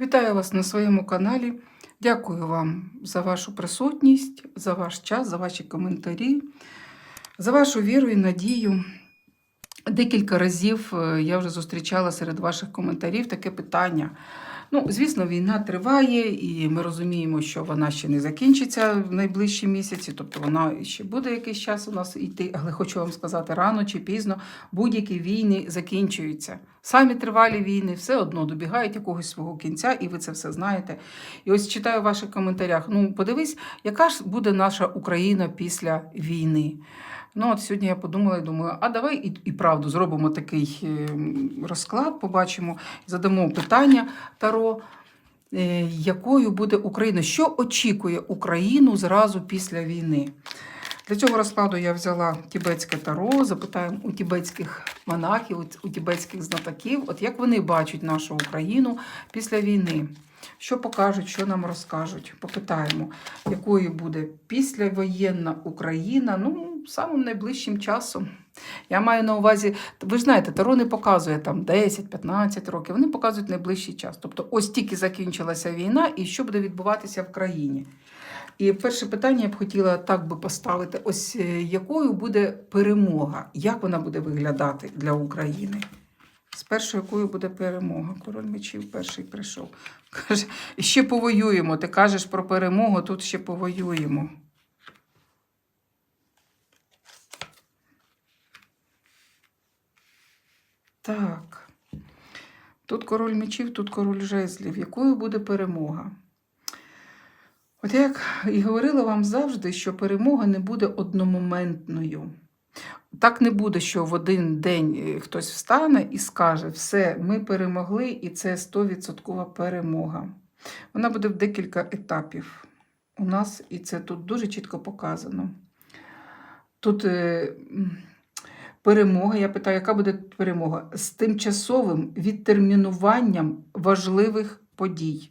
Вітаю вас на своєму каналі. Дякую вам за вашу присутність, за ваш час, за ваші коментарі, за вашу віру і надію. Декілька разів е, я вже зустрічала серед ваших коментарів таке питання. Ну, звісно, війна триває, і ми розуміємо, що вона ще не закінчиться в найближчі місяці, тобто вона ще буде якийсь час у нас йти. Але хочу вам сказати, рано чи пізно будь-які війни закінчуються. Самі тривалі війни все одно добігають якогось свого кінця, і ви це все знаєте. І ось читаю в ваших коментарях: ну, подивись, яка ж буде наша Україна після війни. Ну, от сьогодні я подумала і думаю, а давай і, і правду зробимо такий е, розклад, побачимо, задамо питання Таро, е, якою буде Україна, що очікує Україну зразу після війни. Для цього розкладу я взяла тібетське таро, запитаємо у тібетських монахів, у тібетських знатоків, от як вони бачать нашу Україну після війни. Що покажуть, що нам розкажуть? Попитаємо, якою буде післявоєнна Україна, ну, самим найближчим часом. Я маю на увазі, ви ж знаєте, Таро не показує там 10-15 років, вони показують найближчий час. Тобто, ось тільки закінчилася війна, і що буде відбуватися в країні. І перше питання я б хотіла так би поставити: ось е, якою буде перемога? Як вона буде виглядати для України? Спершу, якою буде перемога? Король мечів перший прийшов. Каже, ще повоюємо. Ти кажеш про перемогу, тут ще повоюємо. Так. Тут король мечів, тут король жезлів. Якою буде перемога? От як і говорила вам завжди, що перемога не буде одномоментною. Так не буде, що в один день е, хтось встане і скаже, все, ми перемогли, і це 100% перемога. Вона буде в декілька етапів у нас, і це тут дуже чітко показано. Тут е, перемога, я питаю, яка буде перемога? З тимчасовим відтермінуванням важливих подій.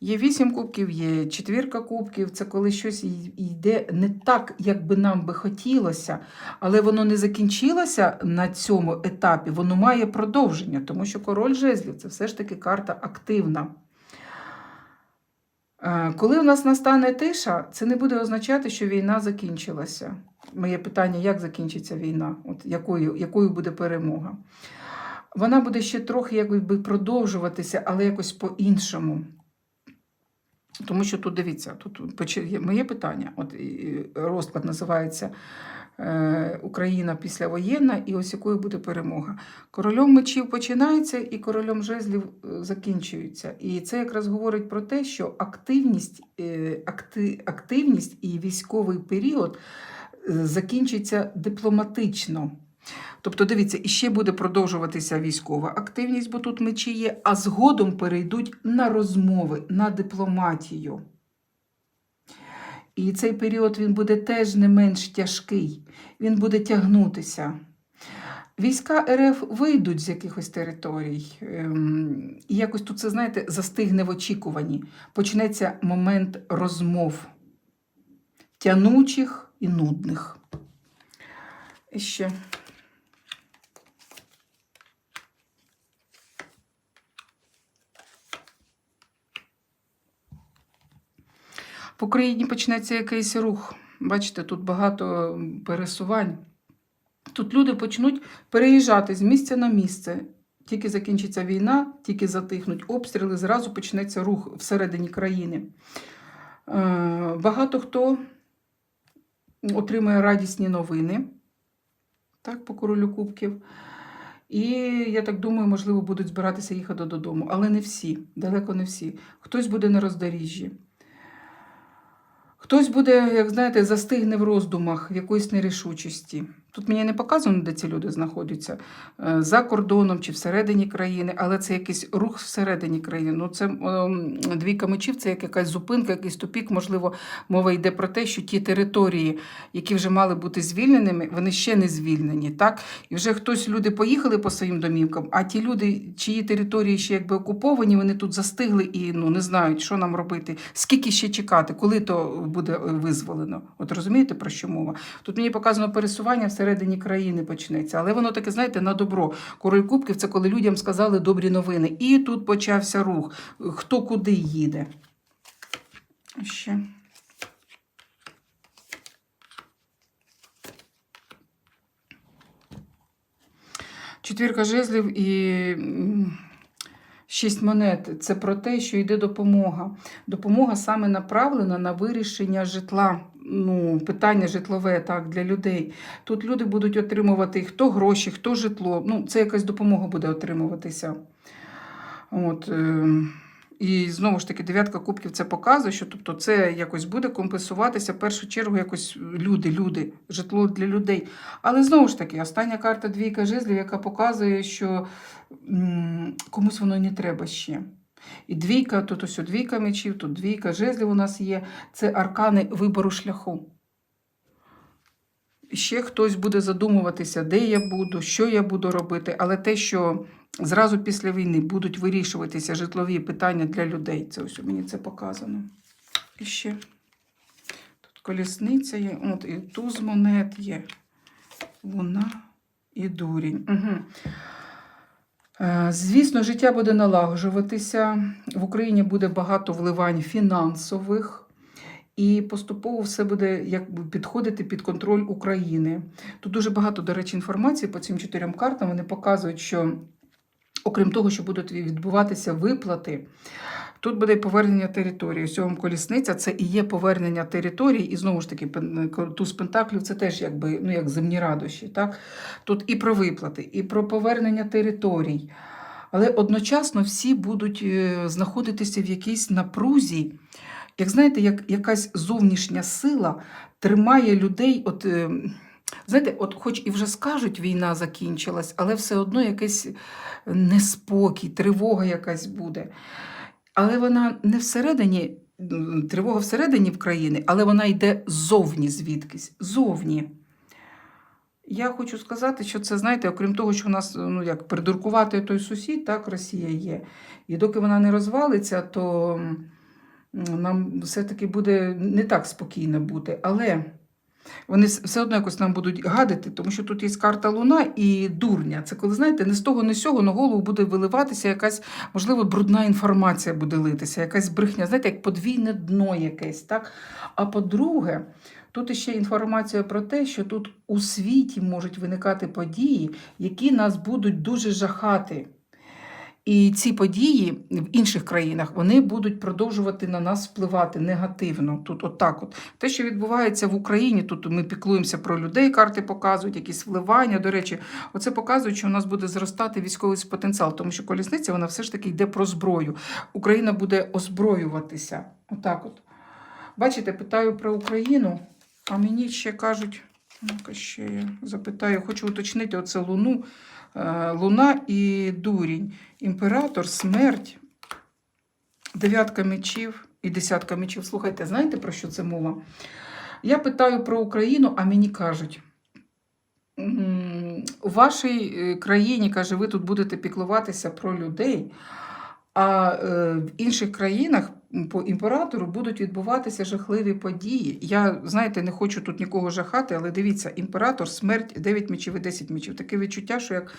Є вісім кубків, є четвірка кубків. Це коли щось йде не так, як би нам би хотілося, але воно не закінчилося на цьому етапі, воно має продовження, тому що король жезлів це все ж таки карта активна. Е, Коли у нас настане тиша, це не буде означати, що війна закінчилася. Моє питання, як закінчиться війна, От якою, якою буде перемога. Вона буде ще трохи якби продовжуватися, але якось по-іншому. Тому що тут дивіться, тут моє питання. От розклад називається Україна післявоєнна, і ось якою буде перемога. Корольом мечів починається і корольом жезлів е, закінчується. І це якраз говорить про те, що активність, е, акти, активність і військовий період е, закінчиться дипломатично. Тобто, дивіться, іще буде продовжуватися військова активність, бо тут мечі є, а згодом перейдуть на розмови, на дипломатію. І цей період він буде теж не менш тяжкий, він буде тягнутися. Війська РФ вийдуть з якихось територій, ем, і якось тут це, знаєте, застигне в очікуванні. Почнеться момент розмов, тянучих і нудних. І ще. Україні почнеться якийсь рух. Бачите, тут багато пересувань. Тут люди почнуть переїжджати з місця на місце. Тільки закінчиться війна, тільки затихнуть обстріли, зразу почнеться рух всередині країни. Е, Багато хто отримає радісні новини так, по королю кубків. І я так думаю, можливо, будуть збиратися їхати додому. Але не всі, далеко не всі. Хтось буде на роздоріжжі. Хтось буде, як знаєте, застигне в роздумах, в якоїсь нерішучості. Тут мені не показано, де ці люди знаходяться, е, за кордоном чи всередині країни, але це якийсь рух всередині країни. Ну, це ем, двійка мечів, це як якась зупинка, якийсь тупік. Можливо, мова йде про те, що ті території, які вже мали бути звільненими, вони ще не звільнені. Так? І вже хтось люди поїхали по своїм домівкам, а ті люди, чиї території ще якби окуповані, вони тут застигли і ну, не знають, що нам робити, скільки ще чекати, коли то буде е, визволено. От розумієте, про що мова? Тут мені показано пересування всередині всередині країни почнеться. Але воно таке, знаєте, на добро. Король Кубків це коли людям сказали добрі новини. І тут почався рух. Хто куди їде. Ще. Четвірка жезлів і шість монет. Це про те, що йде допомога. Допомога саме направлена на вирішення житла. Ну, питання житлове так, для людей. Тут люди будуть отримувати хто гроші, хто житло. Ну, це якась допомога буде отримуватися. От, е, і знову ж таки, дев'ятка кубків це показує, що тобто, це якось буде компенсуватися в першу чергу якось люди, люди, житло для людей. Але знову ж таки, остання карта двійка жезлів, яка показує, що комусь воно не треба ще. І двійка, тут ось двійка мечів, тут двійка жезлів у нас є. Це аркани вибору шляху. Ще хтось буде задумуватися, де я буду, що я буду робити, але те, що зразу після війни будуть вирішуватися житлові питання для людей, це ось мені це показано. І ще тут колісниця є, от і туз монет є, луна і дурінь. Угу. Звісно, життя буде налагоджуватися. В Україні буде багато вливань фінансових. І поступово все буде якби підходити під контроль України. Тут дуже багато, до речі, інформації по цим чотирьом картам. Вони показують, що окрім того, що будуть відбуватися виплати, тут буде повернення території. Сьомом колісниця це і є повернення території, і знову ж таки, туз пентаклів це теж якби ну як земні радощі. Так? Тут і про виплати, і про повернення територій. Але одночасно всі будуть е, знаходитися в якійсь напрузі. Як знаєте, як якась зовнішня сила тримає людей, от, е, знаєте, от хоч і вже скажуть, війна закінчилась, але все одно якийсь неспокій, тривога якась буде. Але вона не всередині, тривога всередині в країни, але вона йде ззовні звідкись, зовні. Я хочу сказати, що це, знаєте, окрім того, що в нас ну, як придуркувати той сусід, так, Росія є. І доки вона не розвалиться, то нам все-таки буде не так спокійно бути. Але вони все одно якось нам будуть гадити, тому що тут є карта Луна і дурня. Це коли, знаєте, не з того, не з сього на голову буде виливатися якась, можливо, брудна інформація буде литися, якась брехня, знаєте, як подвійне дно якесь. так? А по-друге, тут іще інформація про те, що тут у світі можуть виникати події, які нас будуть дуже жахати. І ці події в інших країнах вони будуть продовжувати на нас впливати негативно. Тут отак от. Те, що відбувається в Україні, тут ми піклуємося про людей, карти показують, якісь вливання. До речі, оце показує, що у нас буде зростати військовий потенціал, тому що колісниця вона все ж таки йде про зброю. Україна буде озброюватися. Отак от. Бачите, питаю про Україну, а мені ще кажуть, ну-ка ще я запитаю, хочу уточнити оце Луну. Е, Луна і дурінь, імператор, смерть, дев'ятка мечів і десятка мечів. Слухайте, знаєте про що це мова? Я питаю про Україну, а мені кажуть. У вашій е, країні, каже, ви тут будете піклуватися про людей, а е, в інших країнах по імператору будуть відбуватися жахливі події. Я, знаєте, не хочу тут нікого жахати, але дивіться, імператор, смерть, 9 мечів і 10 мечів. Таке відчуття, що як,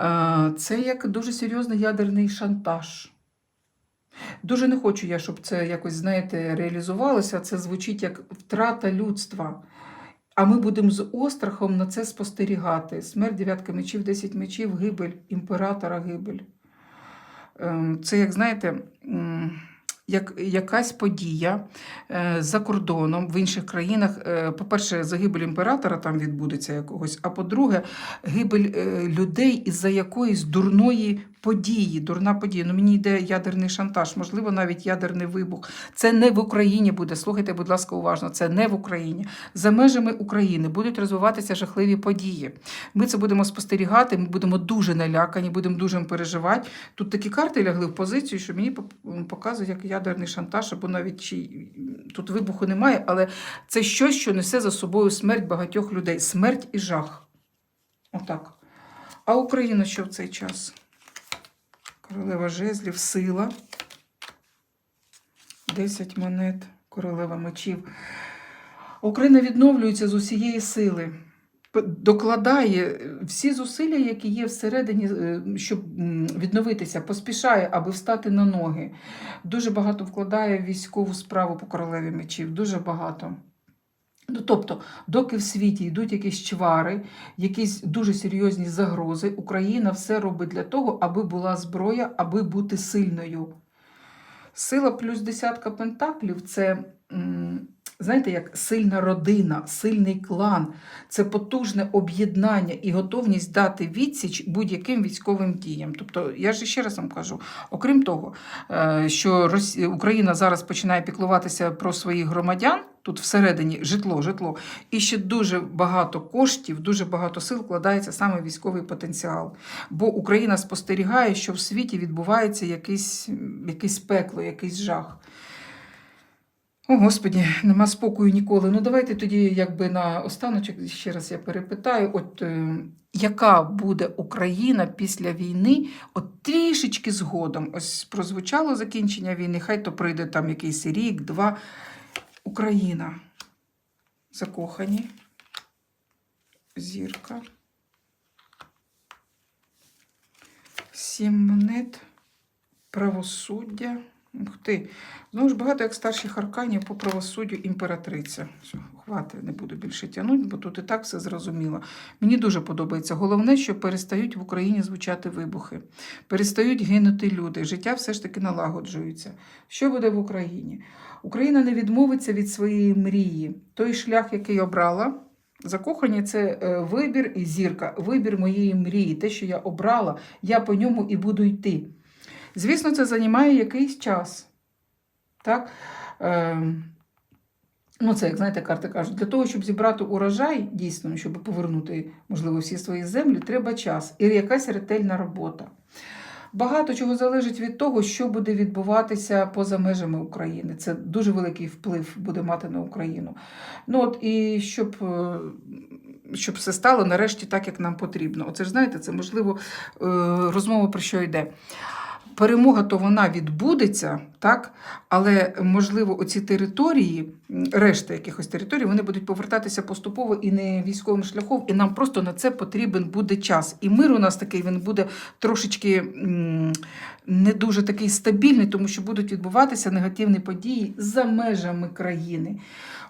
е, це як дуже серйозний ядерний шантаж. Дуже не хочу я, щоб це якось, знаєте, реалізувалося. Це звучить як втрата людства. А ми будемо з острахом на це спостерігати. Смерть, дев'ятка мечів, 10 мечів, гибель, імператора гибель. Ем, Це, як знаєте, як якась подія е, за кордоном в інших країнах. Е, По-перше, загибель імператора там відбудеться якогось, а по-друге, гибель е, людей із-за якоїсь дурної події. Дурна подія. Ну, мені йде ядерний шантаж, можливо, навіть ядерний вибух. Це не в Україні буде. Слухайте, будь ласка, уважно. Це не в Україні. За межами України будуть розвиватися жахливі події. Ми це будемо спостерігати, ми будемо дуже налякані, будемо дуже переживати. Тут такі карти лягли в позицію, що мені показують як ядерний шантаж, або навіть чи тут вибуху немає, але це щось, що несе за собою смерть багатьох людей. Смерть і жах. Отак. А Україна що в цей час? Королева жезлів, сила. 10 монет, королева мечів. Україна відновлюється з усієї сили. докладає всі зусилля, які є всередині, е, щоб відновитися, поспішає, аби встати на ноги. Дуже багато вкладає військову справу по королеві мечів, дуже багато. Ну, тобто, доки в світі йдуть якісь чвари, якісь дуже серйозні загрози, Україна все робить для того, аби була зброя, аби бути сильною. Сила плюс десятка пентаклів це, знаєте, як сильна родина, сильний клан, це потужне об'єднання і готовність дати відсіч будь-яким військовим діям. Тобто, я ж ще раз вам кажу, окрім того, е, що Україна зараз починає піклуватися про своїх громадян. Тут всередині житло, житло, і ще дуже багато коштів, дуже багато сил вкладається саме військовий потенціал. Бо Україна спостерігає, що в світі відбувається якийсь, якийсь пекло, якийсь жах. О, Господі, нема спокою ніколи. Ну, давайте тоді, якби на останочок, ще раз я перепитаю: от е, яка буде Україна після війни, от трішечки згодом. Ось прозвучало закінчення війни, хай то прийде там якийсь рік, два. Україна. Закохані. Зірка. Сім монет. Правосуддя. Ух ти. Знову ж багато як старших арканів по правосуддю імператриця. Все, хватить, не буду більше тягнути, бо тут і так все зрозуміло. Мені дуже подобається. Головне, що перестають в Україні звучати вибухи, перестають гинути люди. Життя все ж таки налагоджується. Що буде в Україні? Україна не відмовиться від своєї мрії. Той шлях, який обрала. Закохані це е, вибір і зірка, вибір моєї мрії, те, що я обрала, я по ньому і буду йти. Звісно, це займає якийсь час. Так? Ем, Ну, це, як знаєте, карти кажуть, для того, щоб зібрати урожай, дійсно, щоб повернути, можливо, всі свої землі, треба час і якась ретельна робота. Багато чого залежить від того, що буде відбуватися поза межами України. Це дуже великий вплив буде мати на Україну. Ну от і щоб, е, щоб все стало нарешті так, як нам потрібно. Оце ж знаєте, це можливо е, розмова про що йде. Перемога то вона відбудеться, так? але можливо, оці території, решта якихось територій, вони будуть повертатися поступово і не військовим шляхом, і нам просто на це потрібен буде час. І мир у нас такий він буде трошечки не дуже такий стабільний, тому що будуть відбуватися негативні події за межами країни.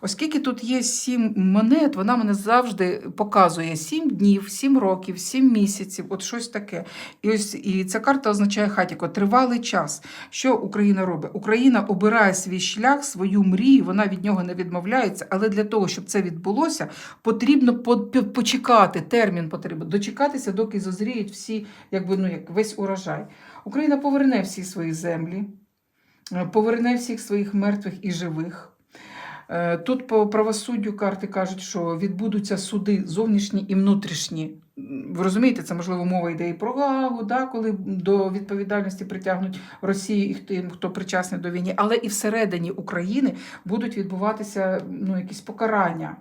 Оскільки тут є сім монет, вона мене завжди показує сім днів, сім років, сім місяців, от щось таке. І ось і ця карта означає хатіко, тривалий час. Що Україна робить? Україна обирає свій шлях, свою мрію, вона від нього не відмовляється, але для того, щоб це відбулося, потрібно по- по- почекати, термін потрібно, дочекатися, доки зозріють всі, якби ну як весь урожай. Україна поверне всі свої землі, е, поверне всіх своїх мертвих і живих. Е, Тут по правосуддю карти кажуть, що відбудуться суди зовнішні і внутрішні. Ви розумієте, це можливо мова йде і про Гаагу, да, коли до відповідальності притягнуть Росію і тим, хто причасний до війни, але і всередині України будуть відбуватися ну, якісь покарання.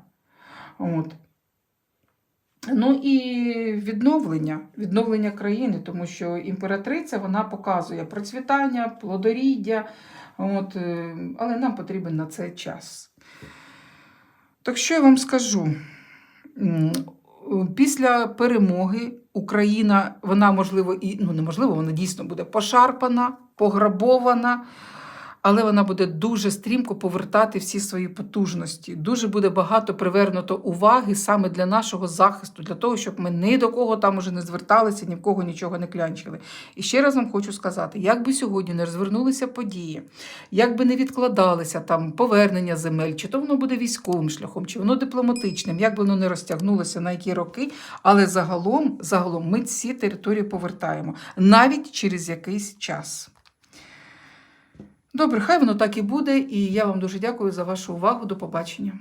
От. Ну і відновлення, відновлення країни, тому що імператриця вона показує процвітання, плодоріддя, от, е, але нам потрібен на це час. Так що я вам скажу? Після перемоги Україна, вона можливо і ну неможливо, вона дійсно буде пошарпана, пограбована, але вона буде дуже стрімко повертати всі свої потужності. Дуже буде багато привернуто уваги саме для нашого захисту, для того, щоб ми ні до кого там уже не зверталися, ні в кого нічого не клянчили. І ще раз вам хочу сказати: як би сьогодні не розвернулися події, як би не відкладалися там повернення земель, чи то воно буде військовим шляхом, чи воно дипломатичним, як би воно не розтягнулося на які роки, але загалом, загалом ми ці території повертаємо навіть через якийсь час. Добре, хай воно так і буде, і я вам дуже дякую за вашу увагу. До побачення.